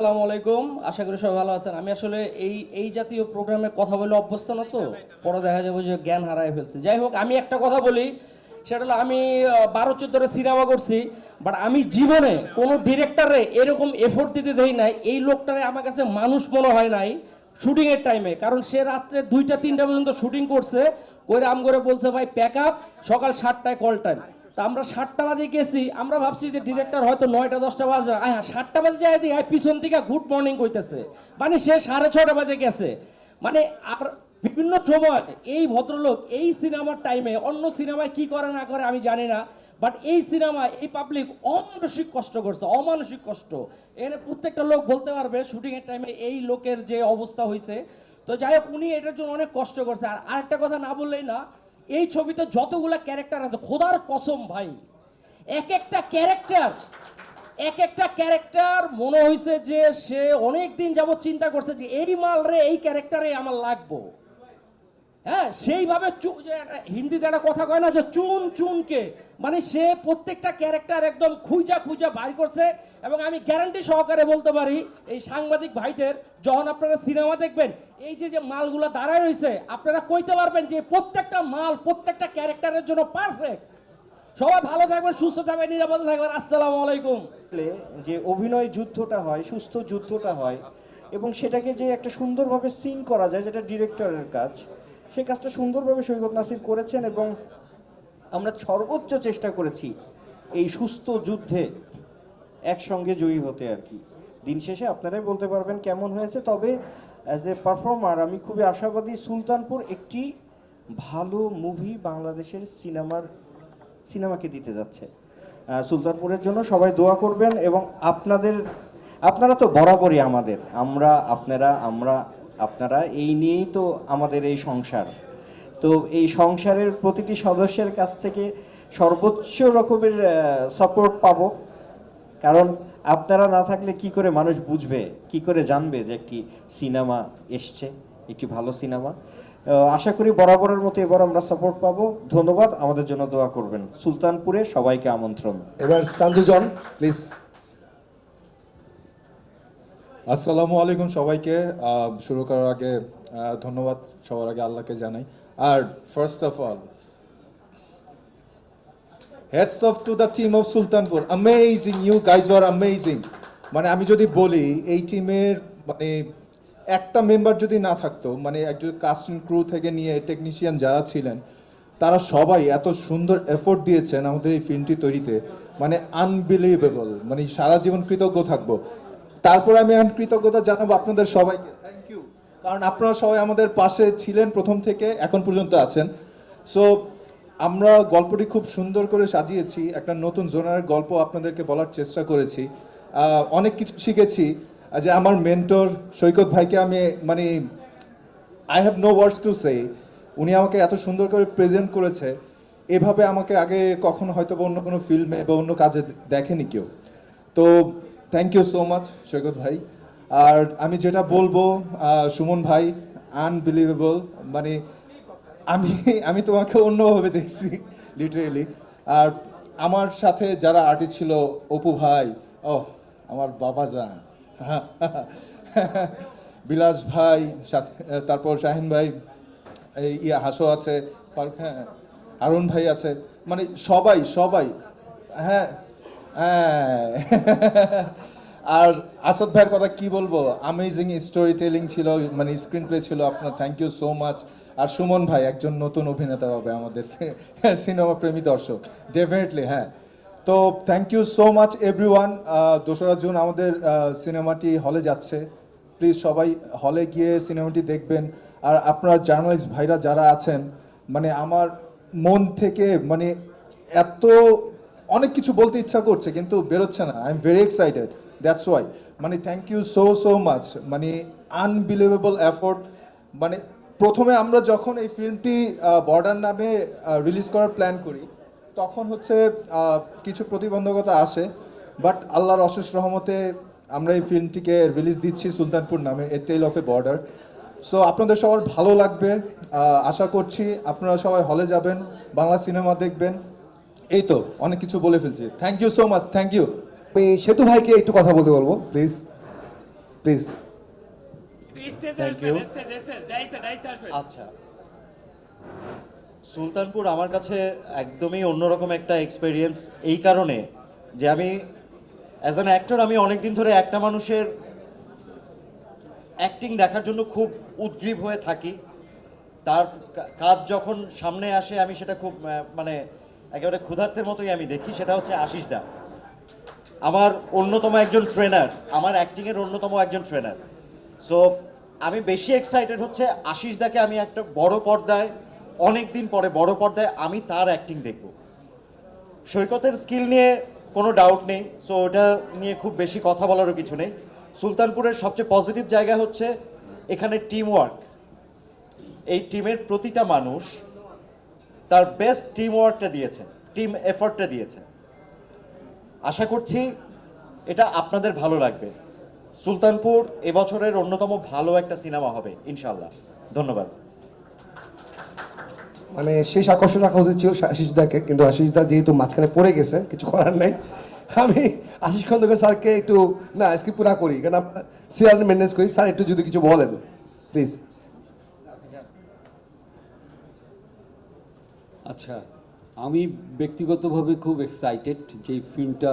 আসসালামু আলাইকুম। আশা করি সবাই ভালো আছেন। আমি আসলে এই এই জাতীয় প্রোগ্রামে কথা বলে অভ্যস্ত না তো? পরে দেখা যাবে যে জ্ঞান হারায় ফেলছে। যাই হোক, আমি একটা কথা বলি। সেটা হলো আমি বারো চোদ্দোটা সিনেমা করছি বাট আমি জীবনে কোনো ডিরেক্টরে এরকম এফোর্ট দিতে দেই নাই। এই লোকটারে আমার কাছে মানুষ মনে হয় নাই শুটিংয়ের টাইমে কারণ সে রাত্রে দুইটা, তিনটা পর্যন্ত শুটিং করছে। করে আম করে বলছে, ভাই প্যাক আপ সকাল সাতটায় কল টাইম তা আমরা সাতটা বাজে গেছি, আমরা ভাবছি যে ডিরেক্টর হয়তো নয়টা, দশটা বাজে। হ্যাঁ সাতটা বাজে যাই দিই পিছন থেকে গুড মর্নিং কইতেছে। মানে সে সাড়ে ছটা বাজে গেছে। মানে আর বিভিন্ন সময় এই ভদ্রলোক এই সিনেমার টাইমে অন্য সিনেমায় কি করে না করে আমি জানি না বাট এই সিনেমায় এই পাবলিক অমানসিক কষ্ট করছে, অমানসিক কষ্ট। এখানে প্রত্যেকটা লোক বলতে পারবে শুটিংয়ের টাইমে এই লোকের যে অবস্থা হয়েছে তো যাই হোক, উনি এটার জন্য অনেক কষ্ট করছে। আর আরেকটা কথা না বললেই না এই ছবিতে যতগুলা ক্যারেক্টার আছে, খোদার কসম ভাই এক একটা ক্যারেক্টার এক একটা ক্যারেক্টার মনে হয়েছে যে সে অনেক দিন যাবত চিন্তা করছে যে এই মাল রে, এই ক্যারেক্টারে আমার লাগবো। হ্যাঁ সেইভাবে হিন্দিতে একটা কথা কয় না যে চুন চুনকে। মানে সে প্রত্যেকটা ক্যারেক্টার একদম খুঁজা খুঁজা বাইর করছে এবং আমি গ্যারান্টি সহকারে বলতে পারি, এই সাংবাদিক ভাইদের, যখন আপনারা সিনেমা দেখবেন, এই যে যে মালগুলো দাঁড়ায় রয়েছে, আপনারা কইতে পারবেন যে প্রত্যেকটা মাল, প্রত্যেকটা ক্যারেক্টারের জন্য পারফেক্ট সবাই ভালো থাকবেন, সুস্থ থাকবেন, নিরাপদে থাকবেন, আসসালামু আলাইকুম। যে অভিনয় যুদ্ধটা হয়, সুস্থ যুদ্ধটা হয়, এবং সেটাকে যে একটা সুন্দরভাবে সিন করা যায়, যেটা ডিরেক্টরের কাজ সেই কাজটা সুন্দরভাবে সৈকত নাসির করেছেন এবং আমরা সর্বোচ্চ চেষ্টা করেছি এই সুস্থ যুদ্ধে একসঙ্গে জয়ী হতে আর কি। দিন শেষে আপনারাই বলতে পারবেন কেমন হয়েছে। তবে অ্যাজ এ পারফর্মার আমি খুবই আশাবাদী সুলতানপুর একটি ভালো মুভি বাংলাদেশের সিনেমার সিনেমাকে দিতে যাচ্ছে। সুলতানপুরের জন্য সবাই দোয়া করবেন এবং আপনাদের, আপনারা তো বরাবরই আমাদের। আমরা, আপনারা, আমরা আপনারা, এই নিয়েই তো আমাদের এই সংসার। তো এই সংসারের প্রতিটি সদস্যের কাছ থেকে সর্বোচ্চ রকমের সাপোর্ট পাবো। কারণ আপনারা না থাকলে কি করে মানুষ বুঝবে, কি করে জানবে যে একটি সিনেমা এসছে, একটি ভালো সিনেমা? আশা করি বরাবরের মতো এবার আমরা সাপোর্ট পাবো। ধন্যবাদ, আমাদের জন্য দোয়া করবেন। সুলতানপুরে সবাইকে আমন্ত্রণ। এবার সঞ্জু জন প্লিজ আসসালামু আলাইকুম সবাইকে। শুরু করার আগে ধন্যবাদ সবার আগে আল্লাহকে জানাই। আর first of all heads off to the team of Sultanpur amazing you guys R amazing মানে আমি যদি বলি, এই টিমের মানে একটা মেম্বার যদি না থাকতো মানে একজন কাস্টিং ক্রু থেকে নিয়ে টেকনিশিয়ান যারা ছিলেন, তারা সবাই এত সুন্দর এফোর্ট দিয়েছেন আমাদের এই ফিল্মটি তৈরিতে। মানে আনবিলিভেবল মানে সারা জীবন কৃতজ্ঞ থাকব। তারপর আমি কৃতজ্ঞতা জানাব আপনাদের সবাইকে। থ্যাংক ইউ কারণ আপনারা সবাই আমাদের পাশে ছিলেন প্রথম থেকে, এখন পর্যন্ত আছেন। সো আমরা গল্পটি খুব সুন্দর করে সাজিয়েছি। একটা নতুন জোনারের গল্প আপনাদেরকে বলার চেষ্টা করেছি। অনেক কিছু শিখেছি। যে আমার মেন্টর সৈকত ভাইকে আমি মানে I have no words to say উনি আমাকে এত সুন্দর করে প্রেজেন্ট করেছে। এভাবে আমাকে আগে কখনো হয়তো বা অন্য কোনো ফিল্মে বা অন্য কাজে দেখেনি কেউ। তো thank you so much Saikat ভাই আর আমি যেটা বলব সুমন ভাই আনবিলিভেবল মানে আমি আমি তোমাকে অন্যভাবে দেখছি লিটারেলি আর আমার সাথে যারা আর্টিস্ট ছিল, অপু ভাই ও আমার বাবা যান বিলাস ভাই, সাথে, তারপর শাহিন ভাই, এই, ইয়া, হাসো আছে, ফারুক হ্যাঁ আরুণ ভাই আছে। মানে সবাই সবাই হ্যাঁ হ্যাঁ। আর আসাদ ভাইয়ের কথা কি বলব? আমেজিং স্টোরি টেলিং ছিল মানে স্ক্রিন প্লে ছিল আপনার। থ্যাংক ইউ সো মাচ আর সুমন ভাই একজন নতুন অভিনেতা হবে আমাদের সিনেমা প্রেমী দর্শক। ডেফিনেটলি হ্যাঁ। তো thank you so much every one দোসরা জুন আমাদের সিনেমাটি হলে যাচ্ছে। প্লিজ সবাই হলে গিয়ে সিনেমাটি দেখবেন। আর আপনার জার্নালিস্ট ভাইরা যারা আছেন মানে আমার মন থেকে মানে এত অনেক কিছু বলতে ইচ্ছা করছে, কিন্তু বেরোচ্ছে না। I am very excited that's why মানে thank you so so much মানে আনবিলিভেবল এফোর্ট মানে প্রথমে আমরা যখন এই ফিল্মটি বর্ডার নামে রিলিজ করার প্ল্যান করি, তখন হচ্ছে কিছু প্রতিবন্ধকতা আসে বাট আল্লাহর অশেষ রহমতে আমরা এই ফিল্মটিকে রিলিজ দিচ্ছি সুলতানপুর নামে a tale of a border so আপনাদের সবার ভালো লাগবে আশা করছি আপনারা সবাই হলে যাবেন, বাংলা সিনেমা দেখবেন। এই তো অনেক কিছু বলে ফেলছি। Thank you so much thank you আমি সেতু ভাইকে একটু কথা বলতে বলব প্লিজ প্লিজ থ্যাংক ইউ আচ্ছা। সুলতানপুর আমার কাছে একদমই অন্যরকম একটা এক্সপেরিয়েন্স এই কারণে যে আমি অ্যাজ অ্যান অ্যাক্টর আমি অনেক দিন ধরে একটা মানুষের অ্যাক্টিং দেখার জন্য খুব উদ্গ্রীব হয়ে থাকি। তার কাজ যখন সামনে আসে আমি সেটা খুব মানে একেবারে ক্ষুধার্তের মতোই আমি দেখি, সেটা হচ্ছে আশিস দা। আমার অন্যতম একজন ট্রেনার আমার অ্যাক্টিংয়ের অন্যতম একজন ট্রেনার সো আমি বেশি এক্সাইটেড হচ্ছে আশিস দাকে আমি একটা বড় পর্দায় অনেক দিন পরে বড় পর্দায় আমি তার অ্যাক্টিং দেখব। সৈকতের স্কিল নিয়ে কোনো ডাউট নেই সো ওটা নিয়ে খুব বেশি কথা বলারও কিছু নেই। সুলতানপুরের সবচেয়ে পজিটিভ জায়গা হচ্ছে এখানে টিম ওয়ার্ক এই টিমের প্রতিটা মানুষ তার বেস্ট টিম ওয়ার্কটা দিয়েছে টিম এফর্টটা দিয়েছে আশা করছি এটা আপনাদের ভালো লাগবে। সুলতানপুর এবছরের অন্যতম ভালো একটা সিনেমা হবে ইনশাল্লাহ ধন্যবাদ। মানে শেষ আকর্ষণ রাখা উচিত ছিল আশিস দাকে, কিন্তু আশিস দা যেহেতু মাঝখানে পড়ে গেছে, কিছু করার নেই। আমি আশিস খন্দকার স্যারকে একটু, না স্কিপ পুরা করি, কারণ সিরিয়াল মেনটেন্স করি। স্যার, একটু যদি কিছু বলেন প্লিজ আচ্ছা আমি ব্যক্তিগতভাবে খুব এক্সাইটেড যে ফিল্মটা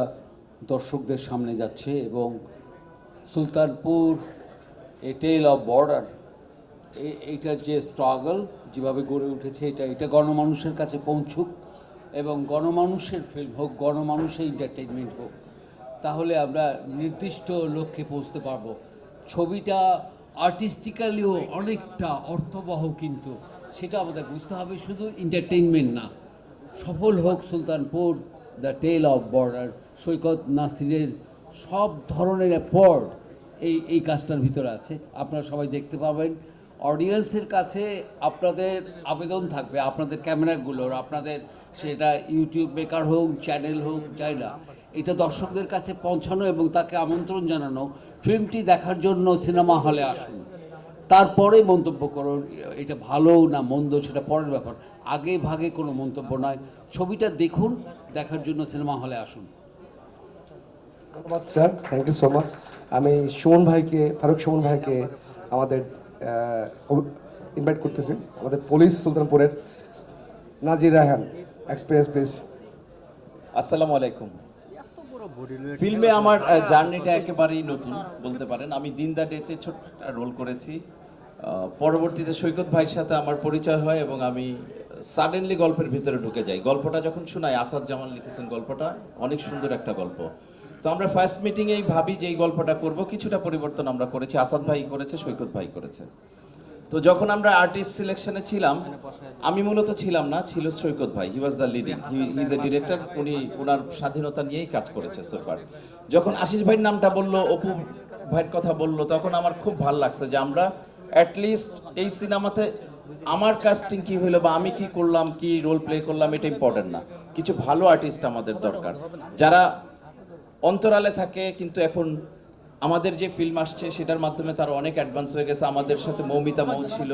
দর্শকদের সামনে যাচ্ছে এবং Sultanpur a tale of border এইটার যে স্ট্রাগল যেভাবে গড়ে উঠেছে, এটা এটা গণমানুষের কাছে পৌঁছুক এবং গণমানুষের ফিল্ম হোক, গণমানুষের এন্টারটেনমেন্ট হোক, তাহলে আমরা নির্দিষ্ট লক্ষ্যে পৌঁছতে পারব। ছবিটা আর্টিস্টিক্যালিও অনেকটা অর্থবহ কিন্তু সেটা আমাদের বুঝতে হবে, শুধু এন্টারটেইনমেন্ট না। সফল হোক Sultanpur the tale of border Saikat নাসিরের সব ধরনের এফোর্ট এই এই কাজটার ভিতরে আছে। আপনারা সবাই দেখতে পাবেন। অডিয়েন্সের কাছে আপনাদের আবেদন থাকবে, আপনাদের ক্যামেরাগুলোর, আপনাদের সেটা ইউটিউব মেকার হোক চ্যানেল হোক, যাই না। এটা দর্শকদের কাছে পৌঁছানো এবং তাকে আমন্ত্রণ জানানো ফিল্মটি দেখার জন্য সিনেমা হলে আসুন। তারপরে মন্তব্য করুন এটা ভালো না মন্দ সেটা পরের ব্যাপার। আগে ভাগে কোনো মন্তব্য নয়। ছবিটা দেখুন দেখার জন্য সিনেমা হলে আসুন। ধন্যবাদ sir. Thank you so much আমি সুমন ভাইকে ফারুক সুমন ভাইকে আমাদের ইনভাইট করতেছি। আমাদের পুলিশ সুলতানপুরের নাজির রায়হান এক্সপিরিয়েন্স প্লিজ আসসালামু আলাইকুম। ফিল্মে আমার জার্নিটা একেবারেই নতুন বলতে পারেন। আমি দিন দা ডেতে ছোট্ট রোল করেছি। পরবর্তীতে সৈকত ভাইয়ের সাথে আমার পরিচয় হয় এবং আমি সাডেনলি গল্পের ভিতরে ঢুকে যাই। গল্পটা যখন শোনাই, আসাদ জামান লিখেছেন গল্পটা, অনেক সুন্দর একটা গল্প। তো আমরা ফার্স্ট মিটিংয়েই ভাবি যে এই গল্পটা করব। কিছুটা পরিবর্তন আমরা করেছি। আসাদ ভাই করেছে, সৈকত ভাই করেছে। তো যখন আমরা আর্টিস্ট সিলেকশনে ছিলাম, আমি মূলত ছিলাম না, ছিল সৈকত ভাই he was the leading he is a director উনি ওনার স্বাধীনতা নিয়েই কাজ করেছে সোফার যখন আশিস ভাইয়ের নামটা বলল, অপু ভাইয়ের কথা বলল, তখন আমার খুব ভালো লাগছে যে আমরা অ্যাটলিস্ট এই সিনেমাতে আমার কাস্টিং কি হইল বা আমি কি করলাম, কি রোল প্লে করলাম, এটা ইম্পর্টেন্ট না। কিছু ভালো আর্টিস্ট আমাদের দরকার। যারা অন্তরালে থাকে, কিন্তু এখন আমাদের যে ফিল্ম আসছে, সেটার মাধ্যমে তারা অনেক অ্যাডভান্স হয়ে গেছে। আমাদের সাথে মৌমিতা মৌ ছিল,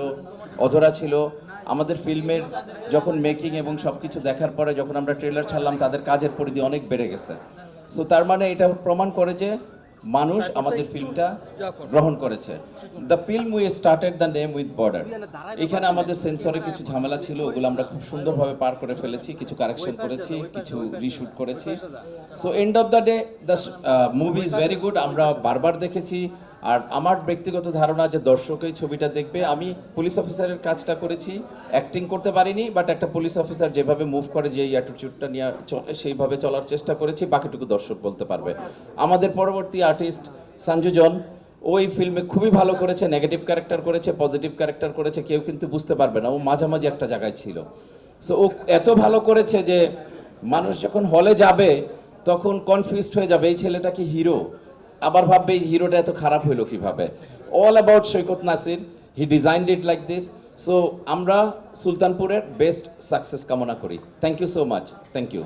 অধরা ছিল। আমাদের ফিল্মের যখন মেকিং এবং সব কিছু দেখার পরে যখন আমরা ট্রেলার ছাড়লাম, তাদের কাজের পরিধি অনেক বেড়ে গেছে। সো তার মানে এটা প্রমাণ করে যে মানুষ আমাদের ফিল্মটা গ্রহণ করেছে। The film we started the name with border এখানে আমাদের সেন্সরে কিছু ঝামেলা ছিল ওগুলো আমরা খুব সুন্দরভাবে পার করে ফেলেছি কিছু কারেকশন করেছি কিছু রিশুট করেছি। So end of the day the movie is very good আমরা বারবার দেখেছি। আর আমার ব্যক্তিগত ধারণা যে দর্শক এই ছবিটা দেখবে, আমি পুলিশ অফিসারের কাজটা করেছি অ্যাক্টিং করতে পারিনি বাট একটা পুলিশ অফিসার যেভাবে মুভ করে যে অ্যাটিটিউডটা নিয়ে চলে, সেইভাবে চলার চেষ্টা করেছি, বাকিটুকু দর্শক বলতে পারবে। আমাদের পরবর্তী আর্টিস্ট সঞ্জু জন ওই ফিল্মে খুবই ভালো করেছে নেগেটিভ ক্যারেক্টার করেছে পজিটিভ ক্যারেক্টার করেছে, কেউ কিন্তু বুঝতে পারবে না, ও মাঝামাঝি একটা জায়গায় ছিল। সো ও এত ভালো করেছে যে মানুষ যখন হলে যাবে, তখন কনফিউজড হয়ে যাবে, এই ছেলেটা কি হিরো আবার ভাববে, এই হিরোটা এত খারাপ হইল কীভাবে? All about Saikat Nasir. He designed it like this so আমরা সুলতানপুরের বেস্ট সাকসেস কামনা করি। Thank you so much thank you